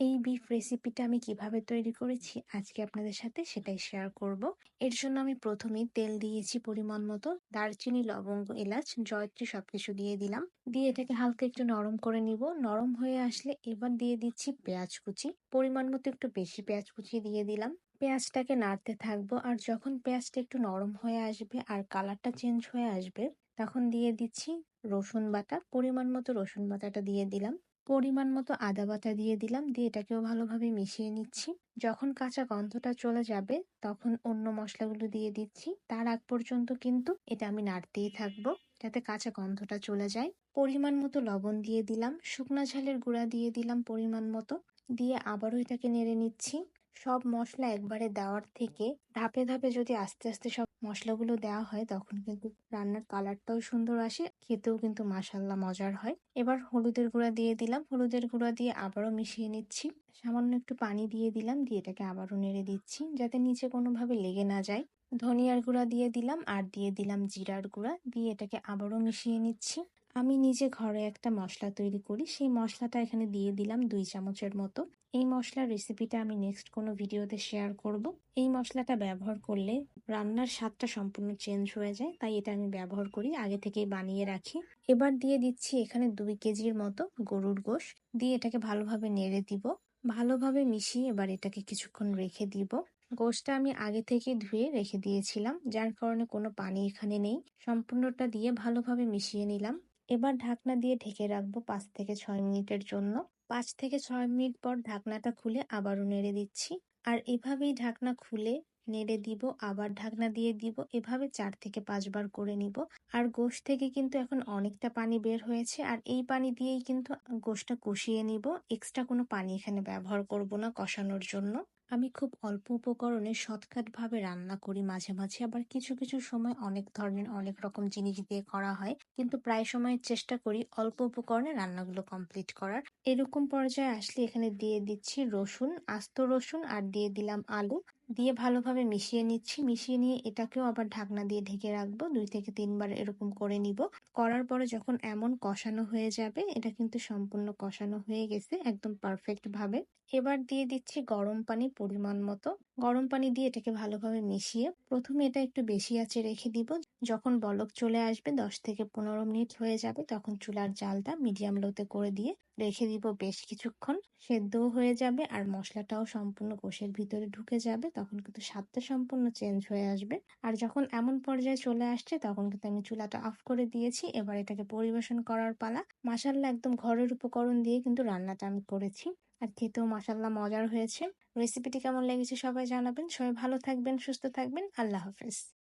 এই বিফ রেসিপিটা আমি কীভাবে তৈরি করেছি আজকে আপনাদের সাথে সেটাই শেয়ার করব। এর জন্য আমি প্রথমেই তেল দিয়েছি পরিমাণ মতো, দারচিনি, লবঙ্গ, এলাচ, জয়ত্রী সবকিছু দিয়ে দিলাম। দিয়ে এটাকে হালকা একটু নরম করে নিব। নরম হয়ে আসলে এবার দিয়ে দিচ্ছি পেঁয়াজ কুচি। পরিমাণ মতো একটু বেশি পেঁয়াজ কুচি দিয়ে দিলাম। পেঁয়াজটাকে নাড়তে থাকব আর যখন পেঁয়াজটা একটু নরম হয়ে আসবে আর কালারটা চেঞ্জ হয়ে আসবে, তখন দিয়ে দিচ্ছি রসুন বাটা। পরিমাণ মতো রসুন বাটাটা দিয়ে দিলাম। পরিমাণ মতো আদা বাটা দিয়ে দিলাম, দিয়ে এটাকেও ভালোভাবে মিশিয়ে নিচ্ছি। যখন কাঁচা গন্ধটা চলে যাবে, তখন অন্য মশলাগুলো দিয়ে দিচ্ছি। তার আগ পর্যন্ত কিন্তু এটা আমি নাড়তেই থাকব, যাতে কাঁচা গন্ধটা চলে যায়। পরিমাণ মতো লবণ দিয়ে দিলাম, শুকনা ঝালের গুঁড়া দিয়ে দিলাম পরিমাণ মতো। দিয়ে আবারও এটাকে নেড়ে নিচ্ছি। সব মশলা একবারে দেওয়ার থেকে ধাপে ধাপে যদি আস্তে আস্তে সব মশলাগুলো দেওয়া হয়, তখন কিন্তু রান্নার কালারটাও সুন্দর আসে, খেতেও কিন্তু মাসাল্লা মজার হয়। এবার হলুদের গুঁড়া দিয়ে দিলাম। হলুদের গুঁড়া দিয়ে আবারও মিশিয়ে নিচ্ছি। সামান্য একটু পানি দিয়ে দিলাম, দিয়ে এটাকে আবারও নেড়ে দিচ্ছি যাতে নিচে কোনোভাবে লেগে না যায়। ধনিয়ার গুঁড়া দিয়ে দিলাম আর দিয়ে দিলাম জিরার গুঁড়া, দিয়ে এটাকে আবারও মিশিয়ে নিচ্ছি। আমি নিজে ঘরে একটা মশলা তৈরি করি। সেই মশলাটা এখানে দিয়ে দিলাম দুই চামচের মতো। এই মশলার রেসিপিটা আমি নেক্সট কোনো ভিডিওতে শেয়ার করব। এই মশলাটা ব্যবহার করলে রান্নার স্বাদটা সম্পূর্ণ চেঞ্জ হয়ে যায়, তাই এটা আমি ব্যবহার করি, আগে থেকেই বানিয়ে রাখি। এবার দিয়ে দিচ্ছি এখানে দুই কেজির মতো গরুর গোশ। দিয়ে এটাকে ভালোভাবে নেড়ে দিব। ভালোভাবে মিশিয়ে এবার এটাকে কিছুক্ষণ রেখে দিব। গোশটা আমি আগে থেকে ধুয়ে রেখে দিয়েছিলাম, যার কারণে কোনো পানি এখানে নেই। সম্পূর্ণটা দিয়ে ভালোভাবে মিশিয়ে নিলাম। এবার ঢাকনা দিয়ে ঢেকে রাখব পাঁচ থেকে ছয় মিনিটের জন্য। পাঁচ থেকে ছয় মিনিট পর ঢাকনাটা খুলে আবারও নেড়ে দিচ্ছি। আর এভাবেই ঢাকনা খুলে নেড়ে দিব, আবার ঢাকনা দিয়ে দিব, এভাবে চার থেকে পাঁচবার করে নিব। আর গোশ থেকে কিন্তু এখন অনেকটা পানি বের হয়েছে, আর এই পানি দিয়েই কিন্তু গোশটা কষিয়ে নিব। এক্সট্রা কোনো পানি এখানে ব্যবহার করব না কষানোর জন্য। আমি খুব অল্প উপকরণে ভাবে রান্না করি মাঝে মাঝে। আবার কিছু কিছু সময় অনেক ধরনের অনেক রকম জিনিস দিয়ে করা হয়। কিন্তু প্রায় সময় চেষ্টা করি অল্প উপকরণে রান্নাগুলো কমপ্লিট করার। এরকম পর্যায়ে আসলে এখানে দিয়ে দিচ্ছি রসুন, আস্ত রসুন আর দিয়ে দিলাম আলু। দিয়ে ভালোভাবে মিশিয়ে নিচ্ছি। মিশিয়ে নিয়ে এটাকেও আবার ঢাকনা দিয়ে ঢেকে রাখব। দুই থেকে তিনবার এরকম করে নিব। করার পরে যখন এমন কষানো হয়ে যাবে, এটা কিন্তু সম্পূর্ণ কষানো হয়ে গেছে একদম পারফেক্ট ভাবে। এবার দিয়ে দিচ্ছি গরম পানি পরিমাণ মতো। গরম পানি দিয়ে এটাকে ভালোভাবে মিশিয়ে প্রথমে এটা একটু বেশি আছে রেখে দিব। যখন বলক চলে আসবে দশ থেকে পনেরো মিনিট হয়ে যাবে, তখন চুলার জালটা মিডিয়াম লোতে করে দিয়ে রেখে দিব বেশ কিছুক্ষণ। সেদ্ধও হয়ে যাবে আর মশলাটাও সম্পূর্ণ কোষের ভিতরে ঢুকে যাবে, তখন কিন্তু স্বাদটা সম্পূর্ণ চেঞ্জ হয়ে আসবে। আর যখন এমন পর্যায়ে চলে আসছে, তখন কিন্তু আমি চুলাটা অফ করে দিয়েছি। এবার এটাকে পরিবেশন করার পালা। মাসাল্লা একদম ঘরের উপকরণ দিয়ে কিন্তু রান্নাটা আমি করেছি। আর খেতেও মাসাল্লাহ মজার হয়েছে। রেসিপিটি কেমন লেগেছে সবাই জানাবেন। সবাই ভালো থাকবেন, সুস্থ থাকবেন। আল্লাহ হাফেজ।